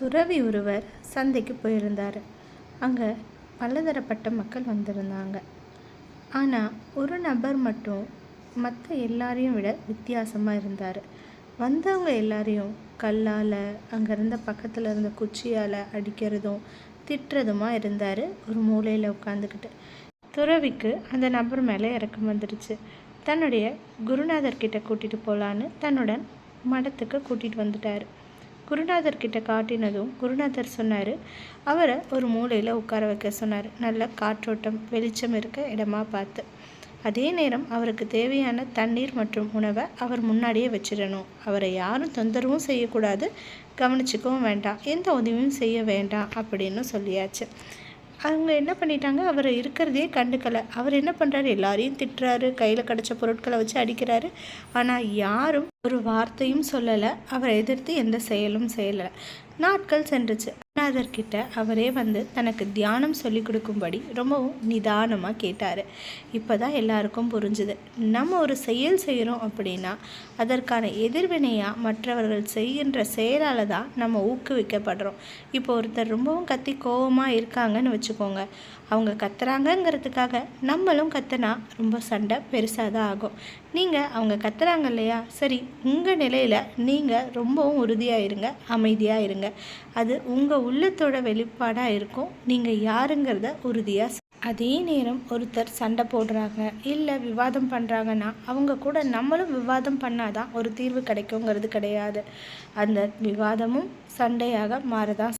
துறவி ஒருவர் சந்தைக்கு போயிருந்தார். அங்கே பலதரப்பட்ட மக்கள் வந்திருந்தாங்க. ஆனால் ஒரு நபர் மட்டும் மற்ற எல்லாரையும் விட வித்தியாசமாக இருந்தார். வந்தவங்க எல்லாரையும் கல்லால் அங்கே இருந்த பக்கத்தில் இருந்த குச்சியால் அடிக்கிறதும் திட்டுறதுமாக இருந்தார் ஒரு மூலையில் உட்காந்துக்கிட்டு துறவிக்கு அந்த நபர் மேலே இறக்கம் வந்துடுச்சு தன்னுடைய குருநாதர்கிட்ட கூட்டிகிட்டு போகலான்னு தன்னுடன் மடத்துக்கு கூட்டிகிட்டு வந்துட்டார். குருநாதர் கிட்ட காட்டினதும் குருநாதர் சொன்னார் அவரை ஒரு மூலையில் உட்கார வைக்க சொன்னார். நல்ல காற்றோட்டம் வெளிச்சம் இருக்க இடமா பார்த்து. அதே நேரம் அவருக்கு தேவையான தண்ணீர் மற்றும் உணவை அவர் முன்னாடியே வச்சிடணும். அவரை யாரும் தொந்தரவும் செய்யக்கூடாது. கவனிச்சுக்கவும் வேண்டாம். எந்த உதவியும் செய்ய வேண்டாம் அப்படின்னு சொல்லியாச்சு. அவங்க என்ன பண்ணிட்டாங்க? அவர் இருக்கிறதே கண்டுக்கலை. அவர் என்ன பண்ணுறாரு எல்லாரையும் திட்டுறாரு. கையில் கிடச்ச பொருட்களை வச்சு அடிக்கிறாரு. ஆனால் யாரும் ஒரு வார்த்தையும் சொல்லலை. அவரை எதிர்த்து எந்த செயலும் செய்யலை. நாட்கள் சென்றுச்சு. குருநாதர்கிட்ட அவரே வந்து தனக்கு தியானம் சொல்லி கொடுக்கும்படி ரொம்பவும் நிதானமாக கேட்டார். இப்போ தான் எல்லாருக்கும் புரிஞ்சுது. நம்ம ஒரு செயல் செய்கிறோம் அப்படின்னா அதற்கான எதிர்வினையாக மற்றவர்கள் செய்கின்ற செயலால் தான் நம்ம ஊக்குவிக்கப்படுறோம். இப்போ ஒருத்தர் ரொம்பவும் கத்தி கோபமாக இருக்காங்கன்னு வச்சுக்கோங்க. அவங்க கத்துறாங்கங்கிறதுக்காக நம்மளும் கத்துனா ரொம்ப சண்டை பெருசாக தான் ஆகும். நீங்கள் அவங்க கத்துறாங்க இல்லையா? சரி உங்கள் நிலையில் நீங்கள் ரொம்பவும் உறுதியாக இருங்க அமைதியாக இருங்க அது உங்கள் உள்ளத்தோட வெளிப்பாடாக இருக்கும். நீங்கள் யாருங்கிறத உறுதியாக அதே நேரம் ஒருத்தர் சண்டை போடுறாங்க இல்லை விவாதம் பண்ணுறாங்கன்னா அவங்க கூட நம்மளும் விவாதம் பண்ணாதான் ஒரு தீர்வு கிடைக்குங்கிறது கிடையாது. அந்த விவாதமும் சண்டையாக மாறதான்